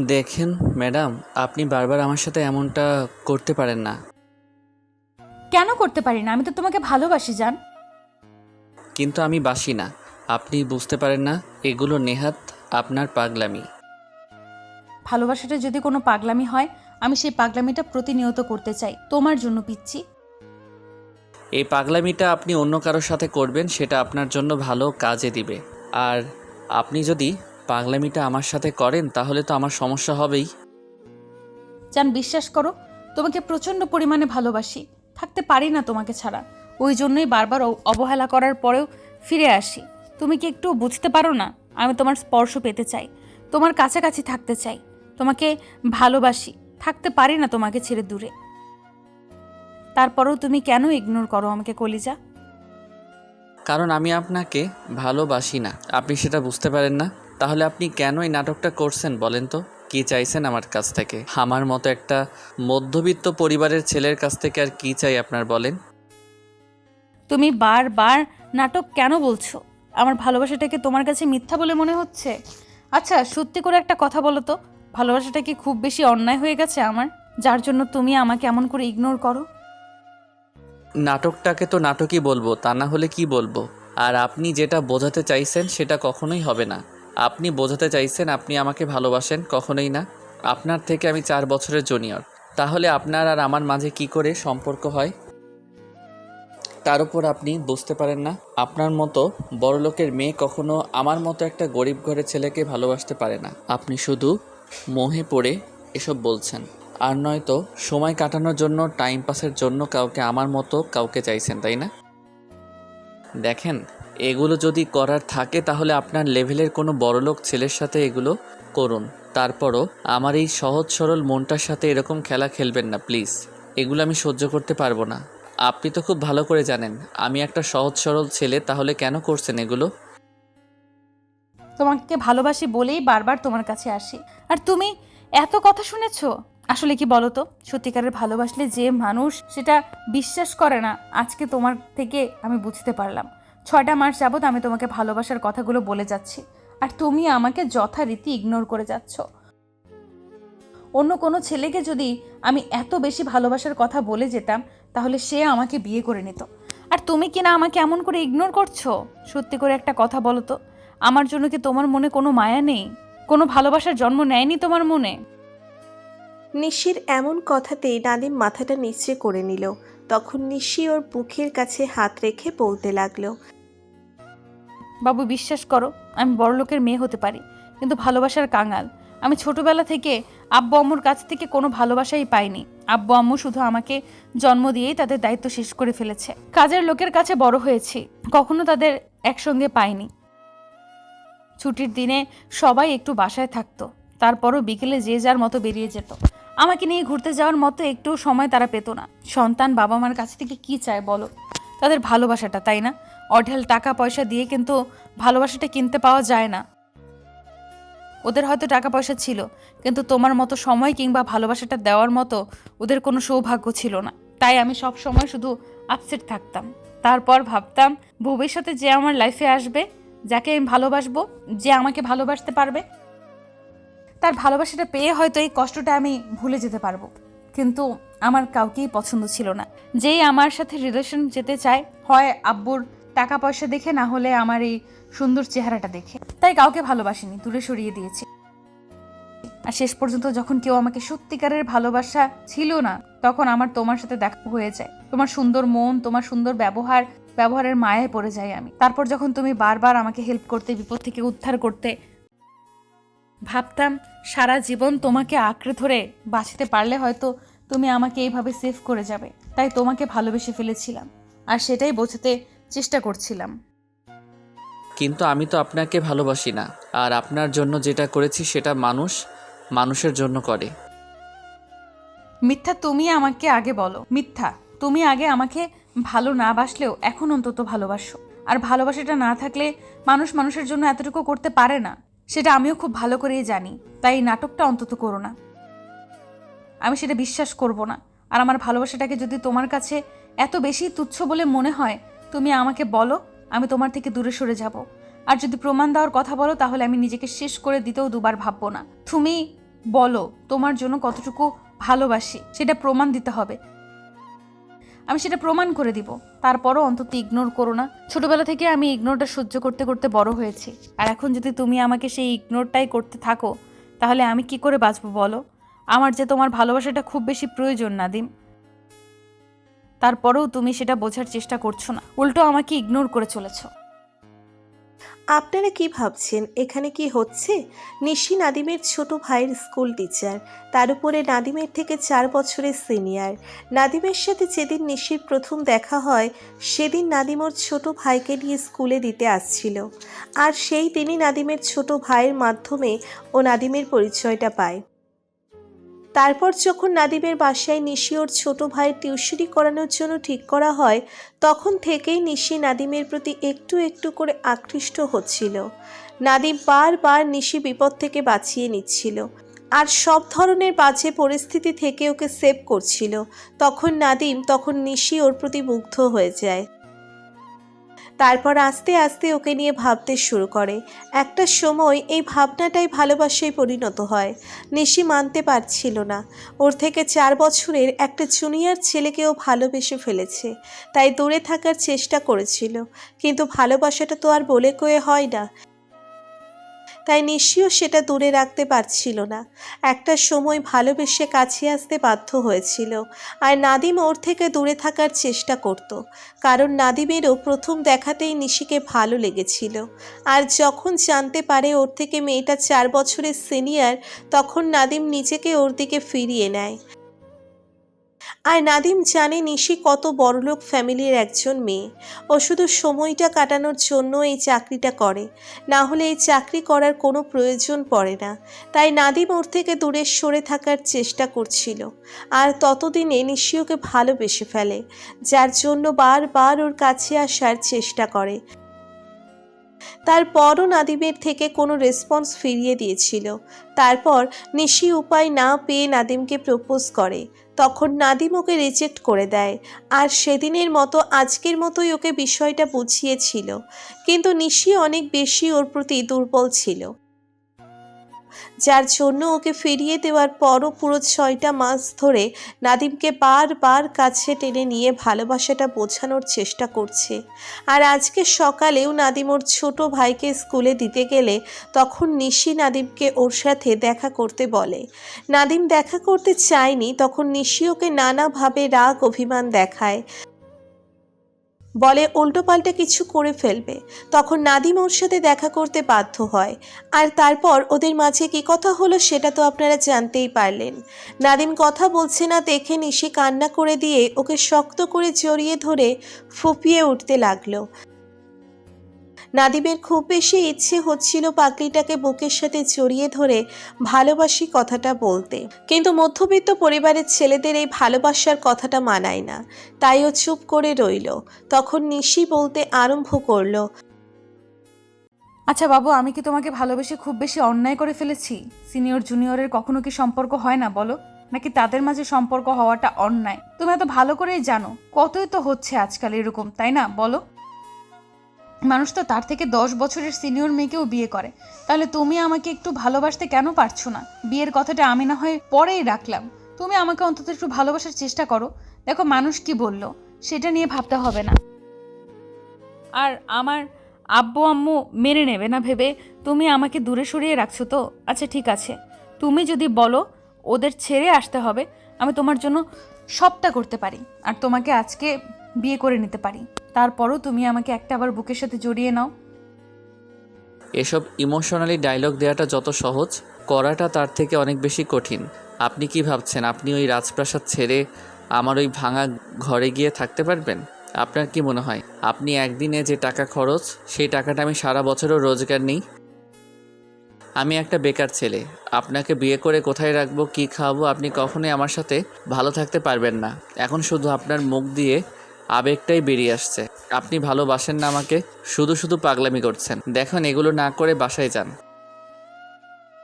দেখেন ম্যাডাম আপনি বারবার আমার সাথে এমনটা করতে পারেন না। কেন করতে পারি না? আমি তো তোমাকে ভালোবাসি জান। কিন্তু আমি বাসি না। আপনি বুঝতে পারেন না এগুলো নেহাত আপনার পাগলামি। ভালোবাসাটা যদি কোনো পাগলামি হয় আমি সেই পাগলামিটা প্রতিনিয়ত করতে চাই। তোমার জন্য পিচ্ছি। এই পাগলামিটা আপনি অন্য কারোর সাথে করবেন সেটা আপনার জন্য ভালো কাজে দিবে। আর আপনি যদি পাগলামিটা আমার সাথে করেন তাহলে তো আমার সমস্যা হবেই। জান বিশ্বাস করো তোমাকে প্রচণ্ড পরিমাণে ভালোবাসি। থাকতে পারি না তোমাকে ছাড়া। ওই জন্যই বারবার অবহেলা করার পরেও ফিরে আসি। তুমি কি একটু বুঝতে পারো না? আমি তোমার স্পর্শ পেতে চাই। তোমার কাছাকাছি থাকতে চাই। তোমাকে ভালোবাসি। থাকতে পারি না তোমাকে ছেড়ে দূরে। তারপরেও তুমি কেন ইগনোর করো আমাকে কলিজা? কারণ আমি আপনাকে ভালোবাসি না। আপনি সেটা বুঝতে পারেন না। তাহলে আপনি কেন এই নাটকটা করছেন বলেন তো? কি চাইছেন আমার কাছ থেকে? আমার মতো একটা মধ্যবিত্ত পরিবারের ছেলের কাছ থেকে আর কি চাই আপনার বলেন? তুমি বারবার নাটক কেন বলছো? আমার ভালোবাসাটাকে তোমার কাছে মিথ্যা বলে মনে হচ্ছে? আচ্ছা সত্যি করে একটা কথা বলো তো। ভালোবাসাটা কি খুব বেশি অন্যায় হয়ে গেছে আমার? যার জন্য তুমি আমাকে এমন করে ইগনোর করো? নাটকটাকে তো নাটকই বলব তা না হলে কি বলব? আর আপনি যেটা বোঝাতে চাইছেন সেটা কখনোই হবে না। আপনি বোঝাতে চাইছেন আপনি আমাকে ভালোবাসেন, কখনোই না। আপনার থেকে আমি চার বছরের জুনিয়র। তাহলে আপনার আর আমার মাঝে কি করে সম্পর্ক হয়? তার উপর আপনি বুঝতে পারেন না। আপনার মতো বড়লোকের মেয়ে কখনো আমার মতো একটা গরিব ঘরের ছেলেকে ভালোবাসতে পারে না। আপনি শুধু মোহে পড়ে এসব বলছেন। আর নয়তো সময় কাটানোর জন্য টাইম পাসের জন্য কাউকে আমার মতো কাউকে চাইছেন, তাই না? দেখেন এগুলো যদি করার থাকে তাহলে আপনার লেভেলের কোনো বড়লোক ছেলের সাথে এগুলো করুন। তারপরও আমার এই সহজ সরল মনটার সাথে এরকম খেলা খেলবেন না, প্লিজ। এগুলো আমি সহ্য করতে পারব না। আপনি তো খুব ভালো করে জানেন, আমি একটা সহজ সরল ছেলে, তাহলে কেন করছেন এগুলো? তোমাকে ভালোবাসি বলেই বারবার তোমার কাছে আসি। আর তুমি এত কথা শুনেছ? আসলে কি বলো তো সত্যিকারের ভালোবাসলে যে মানুষ সেটা বিশ্বাস করে না, আজকে তোমার থেকে আমি বুঝতে পারলাম। ছয়টা মাস যাবত আমি তোমাকে ভালোবাসার কথাগুলো বলে যাচ্ছি। আর তুমি আমাকে যথারীতি ইগনোর করে যাচ্ছ। অন্য কোনো ছেলেকে যদি আমি এত বেশি ভালোবাসার কথা বলে যেতাম, তাহলে সে আমাকে বিয়ে করে নিত। আর তুমি কি না আমাকে এমন করে ইগনোর করছ? সত্যি করে একটা কথা বলো তো। আমার জন্য কি তোমার মনে কোনো মায়া নেই? কোনো ভালোবাসার জন্ম নেয়নি তোমার মনে? নিশির এমন কথাতেই নাদিম মাথাটা নিচে করে নিল। তখন নিশি ওর বুকের কাছে হাত রেখে বলতে লাগল বাবু বিশ্বাস করো, আমি বড়লোকের মেয়ে হতে পারি, কিন্তু ভালোবাসার কাঙাল। আমি ছোটবেলা থেকে আব্বু আম্মুর কাছ থেকে কোনো ভালোবাসাই পাইনি। আব্বু আম্মু শুধু আমাকে জন্ম দিয়েই তাদের দায়িত্ব শেষ করে ফেলেছে। কাজের লোকের কাছে বড় হয়েছি, কখনো তাদের একসঙ্গে পাইনি। ছুটির দিনে সবাই একটু বাসায় থাকতো, তারপরও বিকেলে যে যার মতো বেরিয়ে যেত। আমাকে নিয়ে ঘুরতে যাওয়ার মতো একটু সময় তারা পেত না। সন্তান বাবা মার কাছ থেকে কি চায় বলো? তাদের ভালোবাসাটা, তাই না? অঢেল টাকা পয়সা দিয়ে কিন্তু ভালোবাসাটা কিনতে পাওয়া যায় না। ওদের হয়তো টাকা পয়সা ছিল, কিন্তু তোমার মতো সময় কিংবা ভালোবাসাটা দেওয়ার মতো ওদের কোনো সৌভাগ্য ছিল না। তাই আমি সব সময় শুধু আপসেট থাকতাম। তারপর ভাবতাম, ভবিষ্যতে যে আমার লাইফে আসবে, যাকে আমি ভালোবাসবো, যে আমাকে ভালোবাসতে পারবে, তার ভালোবাসাটা পেয়ে হয়তো এই কষ্টটা আমি ভুলে যেতে পারব। কিন্তু আমার কাউকেই পছন্দ ছিল না। যেই আমার সাথে রিলেশন যেতে চায়, হয় আব্বুর টাকা পয়সা দেখে, না হলে আমার এই সুন্দর চেহারাটা দেখে। তাই কাউকে ভালোবাসিনি দূরে সরিয়ে দিয়েছি। আর শেষ পর্যন্ত যখন কেউ আমাকে সত্যিকারের ভালোবাসা ছিল না, তখন আমার তোমার সাথে দেখা হয়ে যায়। তোমার সুন্দর মন, তোমার সুন্দর ব্যবহার, ব্যবহারের মায়ায় পড়ে যাই আমি। তারপর যখন তুমি বারবার আমাকে হেল্প করতে, বিপদ থেকে উদ্ধার করতে ভাবতাম, সারা জীবন তোমাকে আঁকড়ে ধরে বাঁচতে পারলে হয়তো তুমি আমাকে এইভাবে সেভ করে যাবে। তাই তোমাকে ভালোবেসে ফেলেছিলাম। আর সেটাই বোঝাতে চেষ্টা করছিলাম। কিন্তু আমি তো আপনাকে ভালোবাসি না। আর আপনার জন্য যেটা করেছি সেটা মানুষ মানুষের জন্য করে। মিথ্যা তুমি আমাকে আগে বলো। মিথ্যা তুমি আগে আমাকে ভালো না বাসলেও এখন অন্তত ভালোবাসো। আর ভালোবাসাটা না থাকলে মানুষ মানুষের জন্য এতটুকু করতে পারে না। সেটা আমিও খুব ভালো করেই জানি। তাই নাটকটা অন্তত করো না। আমি সেটা বিশ্বাস করব না। আর আমার ভালোবাসাটাকে যদি তোমার কাছে এত বেশি তুচ্ছ বলে মনে হয়, তুমি আমাকে বলো, আমি তোমার থেকে দূরে সরে যাব। আর যদি প্রমাণ দেওয়ার কথা বলো, তাহলে আমি নিজেকে শেষ করে দিতেও দুবার ভাববো না। তুমি বলো, তোমার জন্য কতটুকু ভালোবাসি, সেটা প্রমাণ দিতে হবে। আমি সেটা প্রমাণ করে দিব। তারপরও অন্তত ইগনোর করো না। ছোটবেলা থেকে আমি ইগনোরটা সহ্য করতে করতে বড় হয়েছি। আর এখন যদি তুমি আমাকে সেই ইগনোরটাই করতে থাকো, তাহলে আমি কি করে বাঁচবো বলো? আমার যে তোমার ভালোবাসাটা খুব বেশি প্রয়োজন, নাদিম। তারপরেও তুমি সেটা বোঝার চেষ্টা করছ না। উল্টো আমাকে ইগনোর করে চলেছ। আপনারা কি ভাবছেন? এখানে কি হচ্ছে? নিশি নাদিমের ছোট ভাইয়ের স্কুল টিচার। তার উপরে নাদিমের থেকে চার বছরের সিনিয়র। নাদিমের সাথে যেদিন নিশির প্রথম দেখা হয়, সেদিন নাদিম ওর ছোট ভাইকে নিয়ে স্কুলে দিতে আসছিল। আর সেই দিনই নাদিমের ছোট ভাইয়ের মাধ্যমে ও নাদিমের পরিচয়টা পায়। তারপর যখন নাদিমের বাসায় নিশি ওর ছোট ভাইয়ের টিউশনি করানোর জন্য ঠিক করা হয়, তখন থেকেই নিশি নাদিমের প্রতি একটু একটু করে আকৃষ্ট হচ্ছিল। নাদিম বারবার নিশি বিপদ থেকে বাঁচিয়ে নিচ্ছিল। আর সব ধরনের বাজে পরিস্থিতি থেকে ওকে সেভ করছিল। তখন নাদিম, তখন নিশি ওর প্রতি মুগ্ধ হয়ে যায়। তারপর আস্তে আস্তে ওকে নিয়ে ভাবতে শুরু করে। একটা সময় এই ভাবনাটাই ভালোবাসায় পরিণত হয়। নিশি মানতে পারছিল না। ওর থেকে চার বছরের একটা জুনিয়র ছেলেকেও ভালোবেসে ফেলেছে। তাই দূরে থাকার চেষ্টা করেছিল। কিন্তু ভালোবাসাটা তো আর বলে কয়ে হয় না। তাই নিশিও সেটা দূরে রাখতে পারছিল না। একটা সময় ভালোবেসে কাছে আসতে বাধ্য হয়েছিল। আর নাদিম ওর থেকে দূরে থাকার চেষ্টা করত। কারণ নাদিমেরও প্রথম দেখাতেই নিশিকে ভালো লেগেছিল। আর যখন জানতে পারে ওর থেকে মেয়েটা চার বছরের সিনিয়র, তখন নাদিম নিজেকে ওর দিকে ফিরিয়ে নেয়। আর নাদিম জানে নিশি কত বড়লোক ফ্যামিলির একজন মেয়ে। ও শুধু সময়টা কাটানোর জন্য এই চাকরিটা করে। না হলে এই চাকরি করার কোনো প্রয়োজন পড়ে না। তাই নাদিম ওর থেকে দূরে সরে থাকার চেষ্টা করছিল। আর ততদিনে নিশি ওকে ভালোবেসে ফেলে, যার জন্য বারবার ওর কাছে আসার চেষ্টা করে। তারপরও নাদিমের থেকে কোনো রেসপন্স ফিরিয়ে দিয়েছিল। তারপর নিশি উপায় না পেয়ে নাদিমকে প্রপোজ করে। তখন নাদিম ওকে রিজেক্ট করে দেয়। আর সেদিনের মতো আজকের মতোই ওকে বিষয়টা বুঝিয়েছিল। কিন্তু নিশি অনেক বেশি ওর প্রতি দুর্বল ছিল। যার জন্য ওকে ফিরিয়ে দেওয়ার পরও পুরো ছয়টা মাস ধরে নাদিমকে বারবার কাছে টেনে নিয়ে ভালোবাসাটা বোঝানোর চেষ্টা করছে। আর আজকে সকালেও নাদিম ওর ছোট ভাইকে স্কুলে দিতে গেলে তখন নিশি নাদিমকে ওর সাথে দেখা করতে বলে। নাদিম দেখা করতে চায়নি, তখন নিশি ওকে নানাভাবে রাগ, অভিমান দেখায়। বলে উল্টোপাল্টা কিছু করে ফেলবে। তখন নাদিম ওর সাথে দেখা করতে বাধ্য হয়। আর তারপর ওদের মাঝে কি কথা হলো সেটা তো আপনারা জানতেই পারলেন। নাদিম কথা বলছে না দেখে নিশি কান্না করে দিয়ে ওকে শক্ত করে জড়িয়ে ধরে ফুপিয়ে উঠতে লাগল। নাদিমের খুব বেশি ইচ্ছে হচ্ছিল পাগলিটাকে বুকের সাথে জড়িয়ে ধরে ভালোবাসি কথাটা বলতে। কিন্তু মধ্যবিত্ত পরিবারের ছেলেদের এই ভালোবাসার কথাটা মানায় না। তাই ও চুপ করে রইল। তখন নিশি বলতে আরম্ভ করল আচ্ছা বাবু, আমি কি তোমাকে ভালোবেসে খুব বেশি অন্যায় করে ফেলেছি? সিনিয়র, জুনিয়রের কখনো কি সম্পর্ক হয় না, বলো? নাকি তাদের মাঝে সম্পর্ক হওয়াটা অন্যায়? তুমি এত ভালো করেই জানো, কতই তো হচ্ছে আজকাল এরকম, তাই না, বলো? মানুষ তো তার থেকে দশ বছরের সিনিয়র মেয়েকেও বিয়ে করে। তাহলে তুমি আমাকে একটু ভালোবাসতে কেন পারছ না? বিয়ের কথাটা আমি না হয় পরেই রাখলাম। তুমি আমাকে অন্তত একটু ভালোবাসার চেষ্টা করো। দেখো মানুষ কি বলল, সেটা নিয়ে ভাবতে হবে না। আর আমার আব্বু, আম্মু মেনে নেবে না ভেবে তুমি আমাকে দূরে সরিয়ে রাখছো তো? আচ্ছা ঠিক আছে। তুমি যদি বলো, ওদের ছেড়ে আসতে হবে। আমি তোমার জন্য সবটা করতে পারি। আর তোমাকে আজকে বিয়ে করে নিতে পারি। তারপরও তুমি আমাকে একটা আবার বুকের সাথে জড়িয়ে নাও। এসব ইমোশনালি ডায়লগ দেওয়াটা যত সহজ, করাটা তার থেকে অনেক বেশি কঠিন। আপনি কি ভাবছেন, আপনি ওই রাজপ্রাসাদ ছেড়ে আমার ওই ভাঙা ঘরে গিয়ে থাকতে পারবেন? আপনার কি মনে হয়, আপনি একদিনে যে টাকা খরচ, সেই টাকাটা আমি সারা বছরও রোজগার নিই? আমি একটা বেকার ছেলে, আপনাকে বিয়ে করে কোথায় রাখব, কি খাওয়াবো, আপনি কখনোই আমার সাথে ভালো থাকতে পারবেন না। এখন শুধু আপনার মুখ দিয়ে আবেগটাই বেরিয়ে আসছে। আপনি ভালোবাসেন না আমাকে, শুধু শুধু পাগলামি করছেন। দেখুন, এগুলো না করে বাসায় যান।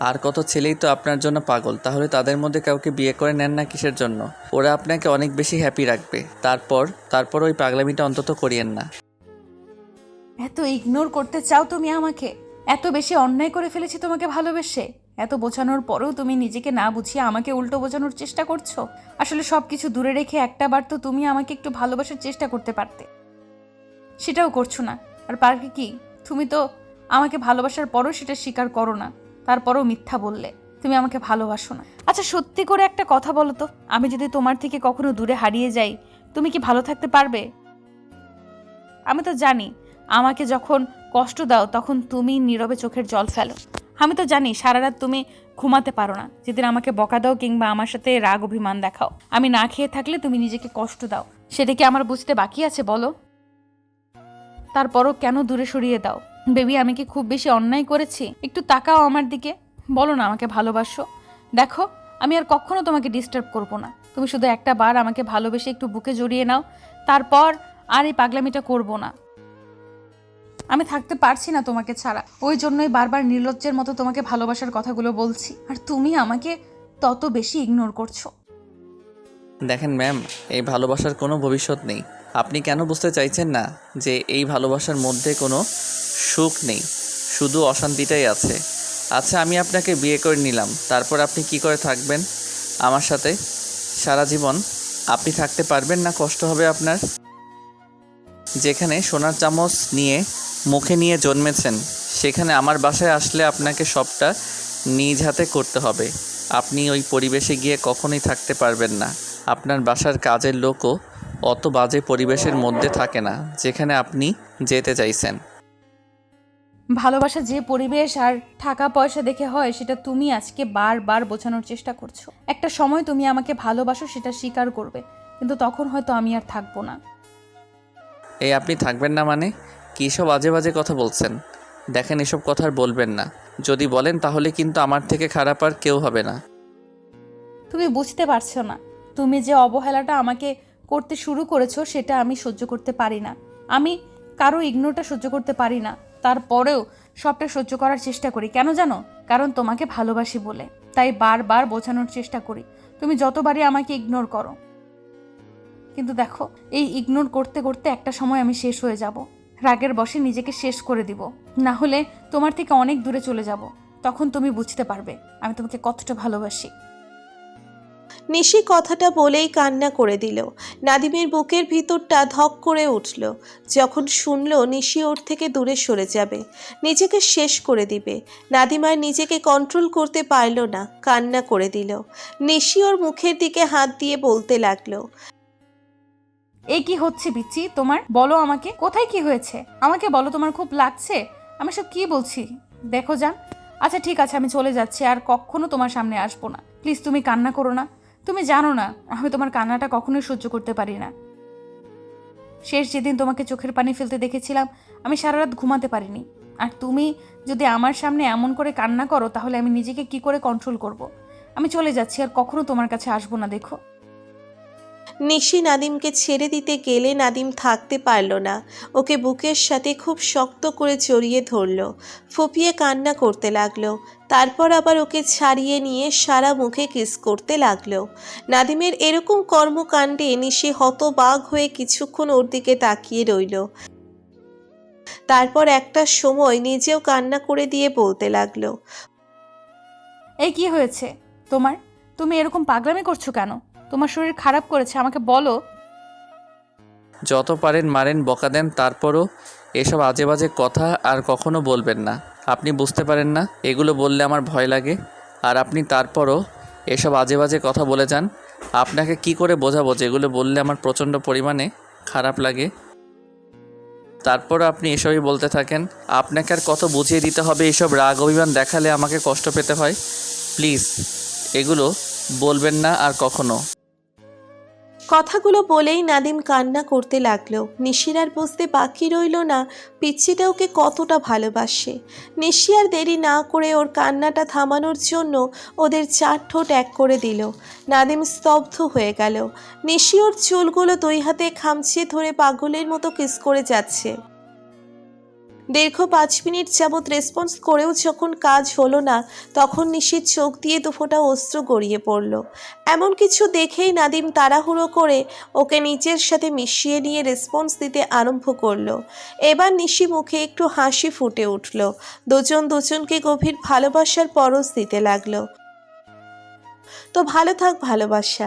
আর কত ছেলেই তো আপনার জন্য পাগল, তাহলে তাদের মধ্যে কাউকে বিয়ে করে নেন না কিসের জন্য? ওরা আপনাকে অনেক বেশি হ্যাপি রাখবে। তারপর তারপর ওই পাগলামিটা অন্তত করিয়েন না। এত ইগনোর করতে চাও তুমি আমাকে? এত বেশি অন্যায় করে ফেলেছি তোমাকে ভালোবেসে? এত বোঝানোর পরেও তুমি নিজেকে না বুঝিয়ে আমাকে উল্টো বোঝানোর চেষ্টা করছ? আসলে সব কিছু দূরে রেখে একটা বার তো তুমি আমাকে একটু ভালোবাসার চেষ্টা করতে পারতে। সেটাও করছ না। আর পার্কে কি? তুমি তো আমাকে ভালোবাসার পরও সেটা স্বীকার করো না। তারপরও মিথ্যা বললে। তুমি আমাকে ভালোবাসো না। আচ্ছা সত্যি করে একটা কথা বলো তো। আমি যদি তোমার থেকে কখনো দূরে হারিয়ে যাই, তুমি কি ভালো থাকতে পারবে? আমি তো জানি, আমাকে যখন কষ্ট দাও, তখন তুমি নীরবে চোখের জল ফেলো। আমি তো জানি সারা রাত তুমি ঘুমাতে পারো না। যেদিন আমাকে বকা দাও কিংবা আমার সাথে রাগ অভিমান দেখাও। আমি না খেয়ে থাকলে তুমি নিজেকে কষ্ট দাও। সেটা কি আমার বুঝতে বাকি আছে, বলো? তারপরও কেন দূরে সরিয়ে দাও? বেবি, আমি কি খুব বেশি অন্যায় করেছি? একটু তাকাও আমার দিকে। বলো না আমাকে ভালোবাসো। দেখো, আমি আর কখনো তোমাকে ডিস্টার্ব করব না। তুমি শুধু একটা বার আমাকে ভালোবেসে একটু বুকে জড়িয়ে নাও। তারপর আর এই পাগলামিটা করব না। আমি থাকতে পারছি না তোমাকে ছাড়া। ওই জন্যই বারবার নির্লজ্জের মতো তোমাকে ভালোবাসার কথাগুলো বলছি। আর তুমি আমাকে তত বেশি ইগনোর করছ। দেখেন ম্যাম, এই ভালোবাসার কোনো ভবিষ্যৎ নেই। আপনি কেন বুঝতে চাইছেন না যে এই ভালোবাসার মধ্যে কোনো সুখ নেই? শুধু অশান্তিটাই আছে। আচ্ছা আমি আপনাকে বিয়ে করে নিলাম। তারপর আপনি কি করে থাকবেন? আমার সাথে সারা জীবন আপনি থাকতে পারবেন না, কষ্ট হবে আপনার। যেখানে সোনার চামচ নিয়ে মুখে নিয়ে জন্মেছেন সেখানে আমার বাসায় আসলে আপনাকে সবটা নিজ হাতে করতে হবে। আপনি ওই পরিবেশে গিয়ে কখনোই থাকতে পারবেন না। আপনার বাসার কাজের লোকও অত বাজে পরিবেশের মধ্যে থাকে না যেখানে আপনি যেতে চাইছেন। ভালোবাসা যে পরিবেশ আর টাকা পয়সা দেখে হয় সেটা তুমি আজকে বারবার বোঝানোর চেষ্টা করছ। একটা সময় তুমি আমাকে ভালোবাসো সেটা স্বীকার করবে কিন্তু তখন হয়তো আমি আর থাকব না। এই আপনি থাকবেন না মানে? কী সব বাজে বাজে কথা বলছেন? দেখেন এসব কথা আর বলবেন না। যদি বলেন তাহলে কিন্তু আমার থেকে খারাপ আর কেউ হবে না। তুমি বুঝতে পারছ না। তুমি যে অবহেলাটা আমাকে করতে শুরু করেছ সেটা আমি সহ্য করতে পারি না। আমি কারও ইগনোরটা সহ্য করতে পারি না। তারপরেও সবটা সহ্য করার চেষ্টা করি। কেন জানো? কারণ তোমাকে ভালোবাসি বলে। তাই বারবার বোঝানোর চেষ্টা করি। তুমি যতবারই আমাকে ইগনোর করো। কিন্তু দেখো, এই ইগনোর করতে করতে একটা সময় আমি শেষ হয়ে যাব। রাগের বসে নিজেকে শেষ করে দিব। না হলে তোমার থেকে অনেক দূরে চলে যাব। তখন তুমি বুঝতে পারবে, আমি তোমাকে কতটা ভালোবাসি। নিশি কথাটা বলেই কান্না করে দিল। নাদিমের বুকের ভিতরটা ধক করে উঠল। যখন শুনল নিশি ওর থেকে দূরে সরে যাবে, নিজেকে শেষ করে দিবে। নাদিম আর নিজেকে কন্ট্রোল করতে পারল না, কান্না করে দিল। নিশি ওর মুখের দিকে হাত দিয়ে বলতে লাগল এই কি হচ্ছে বিচ্ছি? তোমার? বলো আমাকে। কোথায় কি হয়েছে? আমাকে বলো তোমার খুব লাগছে? আমি সব কি বলছি? দেখো যান। আচ্ছা ঠিক আছে, আমি চলে যাচ্ছি আর কখনো তোমার সামনে আসব না। প্লিজ, তুমি কান্না করো না। তুমি জানো না, আমি তোমার কান্নাটা কখনোই সহ্য করতে পারি না। শেষ যেদিন তোমাকে চোখের পানি ফেলতে দেখেছিলাম, আমি সারা রাত ঘুমাতে পারিনি। আর তুমি যদি আমার সামনে এমন করে কান্না করো, তাহলে আমি নিজেকে কি করে কন্ট্রোল করব। আমি চলে যাচ্ছি আর কখনো তোমার কাছে আসব না, দেখো। নিশি নাদিমকে ছেড়ে দিতে গেলে নাদিম থাকতে পারল না। ওকে বুকের সাথে খুব শক্ত করে জড়িয়ে ধরল। ফুপিয়ে কান্না করতে লাগল। তারপর আবার ওকে ছাড়িয়ে নিয়ে সারা মুখে কিস করতে লাগল। নাদিমের এরকম কর্মকাণ্ডে নিশি হতবাগ হয়ে কিছুক্ষণ ওর দিকে তাকিয়ে রইল। তারপর একটা সময় নিজেও কান্না করে দিয়ে বলতে লাগল। এই কি হয়েছে? তোমার? তুমি এরকম পাগলামি করছ কেন? তোমার শরীর খারাপ করেছে, আমাকে বলো। যত পারেন মারেন, বকা দেন, তারপরও এসব আজে বাজে কথা আর কখনো বলবেন না। আপনি বুঝতে পারেন না, এগুলো বললে আমার ভয় লাগে। আর আপনি তারপরও এসব আজে বাজে কথা বলে যান। আপনাকে কি করে বোঝাবো যেগুলো বললে আমার প্রচণ্ড পরিমাণে খারাপ লাগে? তারপরও আপনি এসবই বলতে থাকেন। আপনাকে আর কত বুঝিয়ে দিতে হবে এসব রাগ অভিমান দেখালে আমাকে কষ্ট পেতে হয়? প্লিজ, এগুলো বলবেন না আর কখনো। কথাগুলো বলেই নাদিম কান্না করতে লাগল। নিশিরার বুঝতে বাকি রইল না পিচ্ছিটা ওকে কতটা ভালোবাসে। নিশি আর দেরি না করে ওর কান্নাটা থামানোর জন্য ওদের চার ঠোঁট এক করে দিল। নাদিম স্তব্ধ হয়ে গেল। নিশি ওর চুলগুলো দুই হাতে খামচিয়ে ধরে পাগলের মতো কিস করে যাচ্ছে। দীর্ঘ পাঁচ মিনিট যাবৎ রেসপন্স করেও যখন কাজ হলো না, তখন নিশির চোখ দিয়ে দুফোঁটা অস্ত্র গড়িয়ে পড়ল। এমন কিছু দেখেই নাদিম তাড়াহুড়ো করে ওকে নিজের সাথে মিশিয়ে নিয়ে রেসপন্স দিতে আরম্ভ করল। এবার নিশি মুখে একটু হাসি ফুটে উঠল। দুজন দুজনকে গভীর ভালোবাসার পরশ দিতে লাগল। তো ভালো থাক ভালোবাসা।